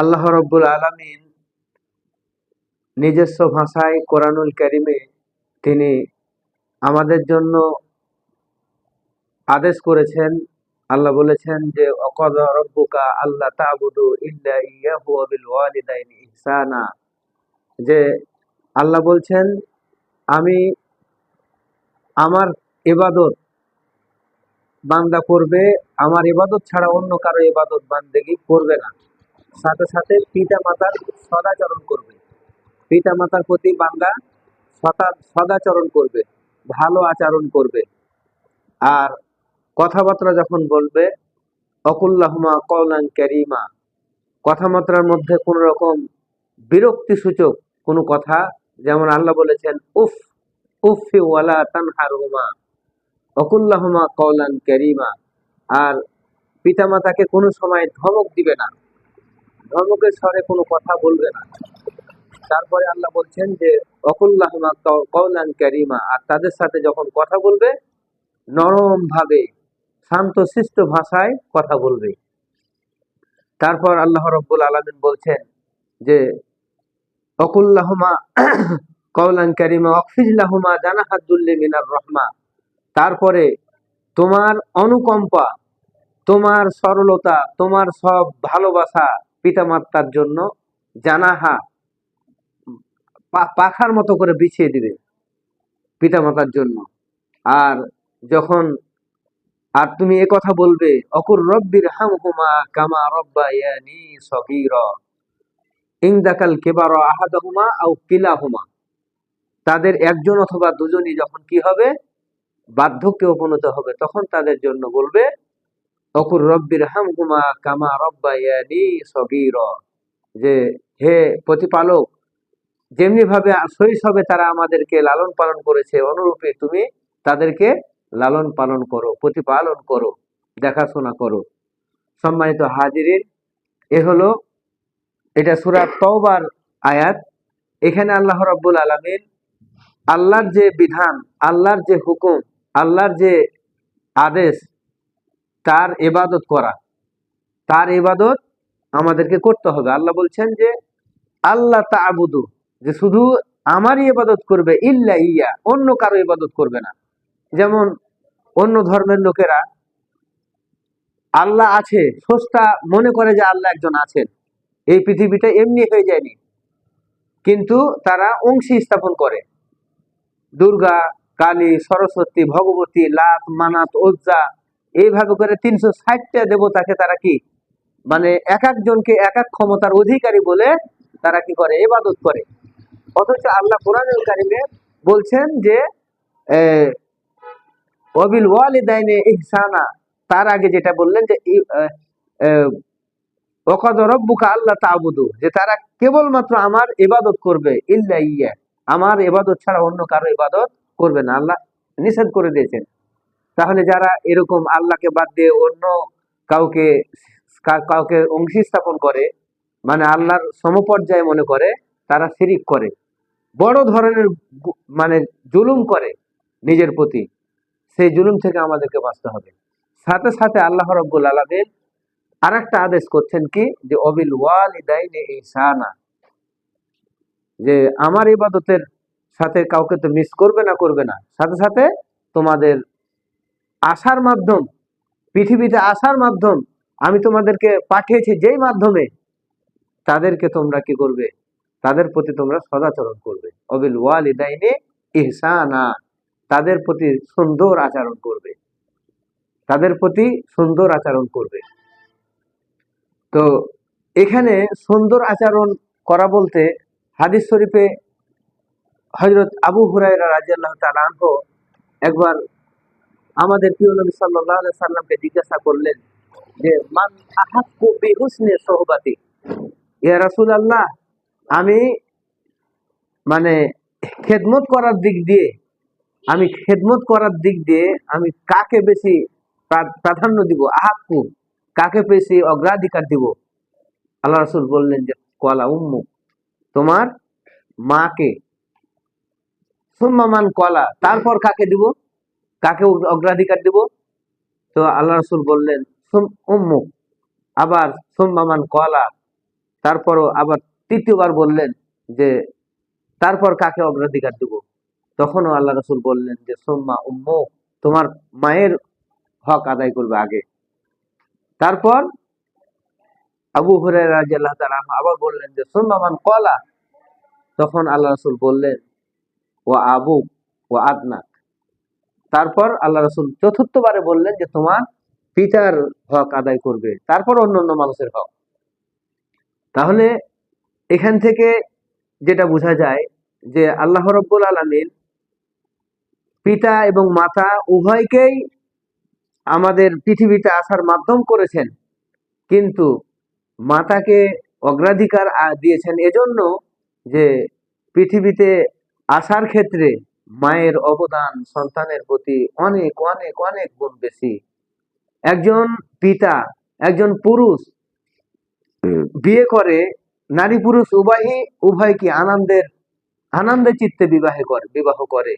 আল্লাহ রব্বুল আলমিন নিজস্ব ভাষায় কোরআনুল কারিমে তিনি আমাদের জন্য আদেশ করেছেন। আল্লাহ বলেছেন যে, অকদ রব্বুকা আল্লাহ তাবুদু ইহসানা। যে আল্লাহ বলছেন, আমি আমার ইবাদত বান্দা করবে, আমার ইবাদত ছাড়া অন্য কারও ইবাদত বান্দেগি করবে না। সাথে সাথে পিতা মাতার সদাচরণ করবে। পিতা মাতার প্রতি বান্দা সদা সদাচরণ করবে, ভালো আচরণ করবে। আর কথাবার্তা যখন বলবে, অকুল্লাহমা কৌলান ক্যারিমা কথাবার্তার মধ্যে কোন রকম বিরক্তি সূচক কোনো কথা, যেমন আল্লাহ বলেছেন, উফ, উফি ওয়ালা তানহারহুমা, অকুল্লাহমা কৌলান ক্যারিমা আর পিতামাতাকে কোনো সময় ধমক দিবে না। ধমকের স্বরে কোনো কথা বলবে না। তারপরে আল্লাহ বলছেন যে অকুল্লাহমা কৌলান ক্যারিমা আর তাদের সাথে যখন কথা বলবে নরম ভাবে শান্তশিষ্ট ভাষায় কথা বলবে। তারপর আল্লাহ রব্বুল আলমিন বলছেন যে অকুল্লাহমা কৌলান ক্যারিমা অকফিজলাহমা জানাহাদুল্লি মিনার রহমা। তারপরে, তোমার অনুকম্পা, তোমার সরলতা, তোমার সব ভালোবাসা পিতামাতার জন্য জানাহা পাখার মতো করে বিছিয়ে দিবে পিতামাতার জন্য। আর যখন, আর তুমি এ কথা বলবে, অকুর রব্বির হাম হুমা কামা রব্বা ইয়ানি সগীর ইংদাকাল কেবার আহাদাহুমা আও কিলাহুমা। তাদের একজন অথবা দুজনই যখন কি হবে, বার্ধক্যে উপনীত হবে, তখন তাদের জন্য বলবে অকুর রব্বির হামহুমা কামা রব্বা ইয়ানি সগীর। যে হে প্রতিপালক যেমনি ভাবে শৈশবে তারা আমাদেরকে লালন পালন করেছে, অনুরূপে তুমি তাদেরকে লালন পালন করো, প্রতিপালন করো, দেখাশোনা করো। সম্মানিত হাজিরিন, এ হলো, এটা সুরা তওবার আয়াত। এখানে আল্লাহ রাব্বুল আলামিন আল্লাহর যে বিধান, আল্লাহর যে হুকুম, আল্লাহর যে আদেশ তার এবাদত করা। তার এবাদত আমাদেরকে করতে হবে। আল্লাহ বলছেন যে আল্লাহ তা আবুদু যে শুধু আমারই ইবাদত করবে, ইল্লা ইয়া, অন্য কারও ইবাদত করবে না। যেমন অন্য ধর্মের লোকেরা, আল্লাহ আছে, সস্তা মনে করে যে আল্লাহ একজন আছেন। এই পৃথিবীটা এমনি হয়ে যায়নি। কিন্তু তারা অংশী স্থাপন করে। দুর্গা, কালী, সরস্বতী, ভগবতী লাত মানাত, ওজ্জা এইভাবে করে তিনশো ষাটটা দেবতাকে তারা কি? মানে এক একজনকে এক এক ক্ষমতার অধিকারী বলে তারা কি করে? এবাদত করে। অথচ আল্লাহ কোরআনুল কারিমে বলছেন যে অবিল ওয়ালিদাইনে ইহসানা। তার আগে যেটা বললেন যে ই- আহ, আহ, ওকাদ রব্বুকা আল্লাহ তাবুদু। যে তারা কেবলমাত্র আমার ইবাদত করবে ইল্লা ইয়া আমার ইবাদত ছাড়া অন্য কারও ইবাদত করবে না। আল্লাহ নিষেধ করে দিয়েছেন। তাহলে যারা এরকম আল্লাহকে বাদ দিয়ে অন্য কাউকে কাউকে অংশী স্থাপন করে মানে আল্লাহর সমপর্যায়ে মনে করে, তারা শিরিক করে। বড় ধরনের মানে জুলুম করে নিজের প্রতি। সেই জুলুম থেকে আমাদেরকে বাঁচতে হবে। সাথে সাথে আল্লাহ রব্বুল আলমিন আর একটা আদেশ করছেন কি? যে, অবিল ওয়ালিদাইনে ইহসানা। যে, আমার ইবাদতের সাথে কাউকে তো মিস করবে না করবে না। সাথে সাথে তোমাদের আসার মাধ্যম, পৃথিবীতে আসার মাধ্যম আমি তোমাদেরকে পাঠিয়েছি যেই মাধ্যমে, তাদেরকে তোমরা কি করবে? তাদের প্রতি তোমরা সদাচরণ করবে। অবিল ওয়ালিদাইনে ইহসানা, তাদের প্রতি সুন্দর আচরণ করবে। তাদের প্রতি সুন্দর আচরণ করবে। তো এখানে সুন্দর আচরণ করা বলতে হাদিস শরীফে হজরত আবু হুরায়রা রাজিয়াল্লাহ তাআলা আনহু একবার আমাদের প্রিয় নবী আলাইহি সাল্লামকে জিজ্ঞাসা করলেন যে, মান আহাক্কু বিহুসনি সোহবাতি? ইয়া রাসূলুল্লাহ, আমি মানে খেদমত করার দিক দিয়ে, আমি খেদমত করার দিক দিয়ে আমি কাকে বেশি প্রাধান্য দিব? আহাক্কু, কাকে বেশি অগ্রাধিকার দিব? আল্লাহ রাসূল বললেন যে কলা উম্মু, তোমার মাকে। সুম্মামান কলা, তারপর কাকে দিব? কাকে অগ্রাধিকার দিব? তো আল্লাহ রসুল বললেন, সুম উম্মু। আবার সুম্মামান কলা তারপরও আবার তৃতীয়বার বললেন যে, তারপর কাকে অগ্রাধিকার দিব? তখনও আল্লাহ রসুল বললেন যে সোম্মা উম্ম, তোমার মায়ের হক আদায় করবে আগে। তারপর আবু রাদিয়াল্লাহু তাআলা আনহু আবার বললেন যে সোম্মা মান কলা তখন আল্লাহ রসুল বললেন ও আবু ও আদনাক তারপর আল্লাহ রসুল চতুর্থবারে বললেন যে, তোমার পিতার হক আদায় করবে, তারপর অন্য অন্য মানুষের হক। তাহলে এখান থেকে যেটা বোঝা যায় যে, আল্লাহ রব্বুল আলমিন পিতা এবং মাতা উভয়কেই আমাদের পৃথিবীতে আসার মাধ্যম করেছেন। কিন্তু মাতাকে অগ্রাধিকার দিয়েছেন এজন্য যে, পৃথিবীতে আসার ক্ষেত্রে মায়ের অবদান সন্তানের প্রতি অনেক অনেক অনেক গুণ বেশি। একজন পিতা একজন পুরুষ বিয়ে করে নারী পুরুষ উভয়ই উভয় কি আনন্দের আনন্দের চিত্তে বিবাহ করে বিবাহ করে।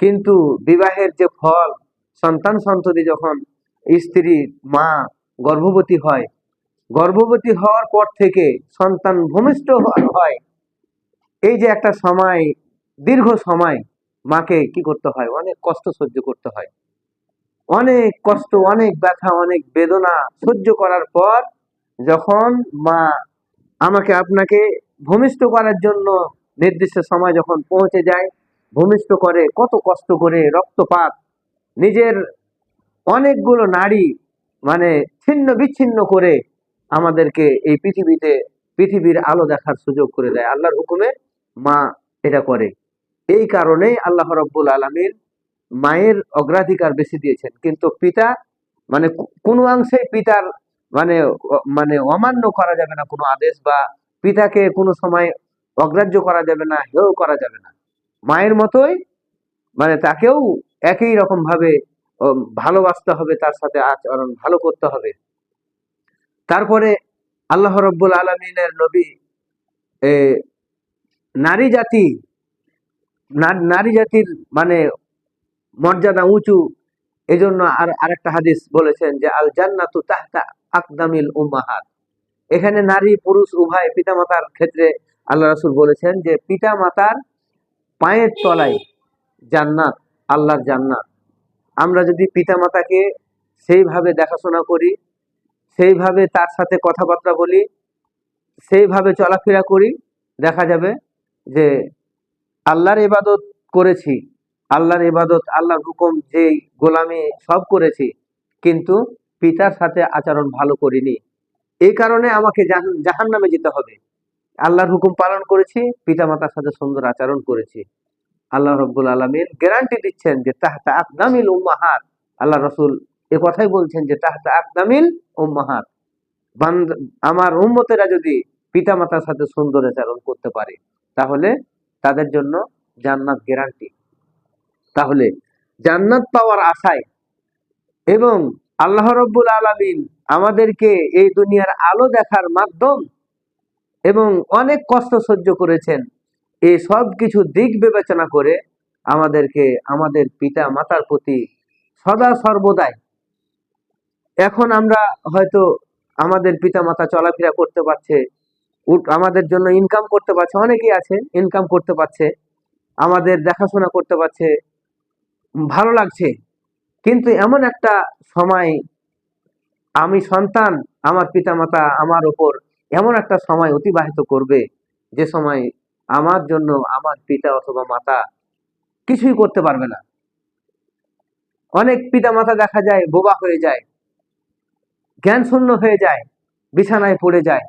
কিন্তু বিবাহের যে ফল সন্তান সন্ততি যখন স্ত্রী মা গর্ভবতী হয় গর্ভবতী হওয়ার পর থেকে সন্তান ভূমিষ্ঠ হয়। এই যে একটা সময় দীর্ঘ সময় মাকে কি করতে হয়? অনেক কষ্ট সহ্য করতে হয়। অনেক কষ্ট, অনেক ব্যথা, অনেক বেদনা সহ্য করার পর যখন মা আমাকে আপনাকে ভূমিষ্ঠ করার জন্য নির্দিষ্ট সময় যখন পৌঁছে যায়, ভূমিষ্ঠ করে কত কষ্ট করে রক্তপাত, নিজের অনেকগুলো নারী মানে ছিন্ন বিচ্ছিন্ন করে আমাদেরকে এই পৃথিবীতে, পৃথিবীর আলো দেখার সুযোগ করে দেয়। আল্লাহর হুকুমে মা এটা করে। এই কারণেই আল্লাহ রব্বুল আলমীর মায়ের অগ্রাধিকার বেশি দিয়েছেন। কিন্তু পিতা মানে কোনো অংশে পিতার মানে মানে অমান্য করা যাবে না কোনো আদেশ বা পিতাকে কোনো সময় অগ্রাহ্য করা যাবে না, হেয় করা যাবে না। মায়ের মতোই মানে তাকেও একই রকম ভাবে ভালোবাসতে হবে, তার সাথে আচরণ ভালো করতে হবে। তারপরে আল্লাহ রব্বুল আলমিনের নবী নারী জাতি নারী জাতির মানে মর্যাদা উঁচু এই জন্য আর আরেকটা হাদিস বলেছেন যে আল জান্নাতু তাহতা আকদামিল উম্মাহাত। এখানে নারী, পুরুষ, উভয় পিতামাতার ক্ষেত্রে আল্লাহ রাসূল বলেছেন যে, পিতামাতার পায়ের তলায় জান্নাত, আল্লাহর জান্নাত। আমরা যদি পিতামাতাকে সেইভাবে দেখাশোনা করি, সেইভাবে তার সাথে কথাবার্তা বলি, সেইভাবে চলাফেরা করি, দেখা যাবে যে আল্লাহর ইবাদত করেছি, আল্লাহর ইবাদত, আল্লাহর হুকুম, যেই গোলামি সব করেছি, কিন্তু পিতার সাথে আচরণ ভালো করিনি। এই কারণে আমাকে জাহান নামে যেতে হবে। আল্লাহর হুকুম পালন করেছি পিতা মাতার সাথে সুন্দর আচরণ করেছি। আল্লাহ রব্বুল আলমিন গ্যারান্টি দিচ্ছেন যে তাহতা আকদামিল উম্মাহাত। আল্লাহ রসুল এ কথাই বলছেন যে তাহতা আকদামিল উম্মাহাত। আমার উম্মতেরা যদি পিতা মাতার সাথে সুন্দর আচরণ করতে পারে, তাহলে তাদের জন্য জান্নাত গ্যারান্টি তাহলে জান্নাত পাওয়ার আশায় এবং আল্লাহ রব্বুল আলামিন আমাদেরকে এই দুনিয়ার আলো দেখার মাধ্যম এবং অনেক কষ্ট সহ্য করেছেন এই সব কিছু দিক বিবেচনা করে আমাদেরকে আমাদের পিতা মাতার প্রতি সদা সর্বদাই। এখন আমরা হয়তো আমাদের পিতা মাতা চলাফেরা করতে পারছে আমাদের জন্য ইনকাম করতে পারছে, অনেকেই আছে ইনকাম করতে পারছে, আমাদের দেখাশোনা করতে পারছে, ভালো লাগছে। কিন্তু এমন একটা সময়, আমি সন্তান, আমার পিতামাতা আমার ওপর এমন একটা সময় অতিবাহিত করবে, যে সময় আমার জন্য আমার পিতা অথবা মাতা কিছুই করতে পারবে না। অনেক পিতা মাতা দেখা যায়, বোবা হয়ে যায় জ্ঞান শূন্য হয়ে যায়, বিছানায় পড়ে যায়,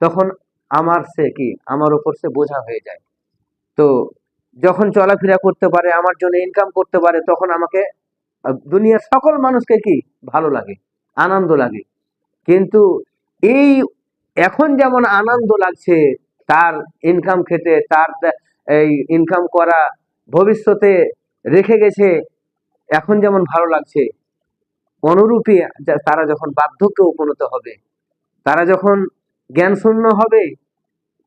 তখন আমার সে কি? আমার ওপর সে বোঝা হয়ে যায়। তো যখন চলাফেরা করতে পারে, আমার জন্য ইনকাম করতে পারে, তখন আমাকে দুনিয়ার সকল মানুষকে কি? ভালো লাগে, আনন্দ লাগে। কিন্তু এই এখন যেমন আনন্দ লাগছে, তার ইনকাম খেতে, তার এই ইনকাম করা ভবিষ্যতে রেখে গেছে, এখন যেমন ভালো লাগছে অনুরূপী তারা যখন বার্ধক্যে উপনীত হবে, তারা যখন জ্ঞান শূন্য হবে।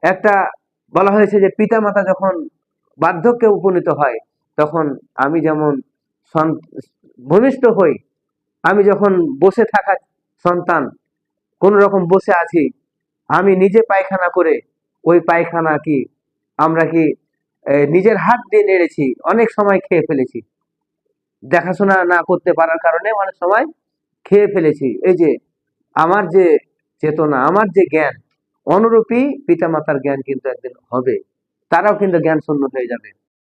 একটা বলা হয়েছে যে পিতা মাতা যখন বার্ধক্যে উপনীত হয়, তখন আমি যেমন ভূমিষ্ঠ হই, আমি যখন বসে থাকা সন্তান, কোন রকম বসে আছি, আমি নিজে পায়খানা করে, ওই পায়খানা কি, আমরা কি নিজের হাত দিয়ে নেড়েছি, অনেক সময় খেয়ে ফেলেছি। দেখাশোনা না করতে পারার কারণে অনেক সময় খেয়ে ফেলেছি। এই যে, আমার যে চেতনা, আমার যে জ্ঞান, অনুরূপী পিতামাতার জ্ঞান কিন্তু একদিন হবে। তারাও কিন্তু জ্ঞান শূন্য হয়ে যাবে।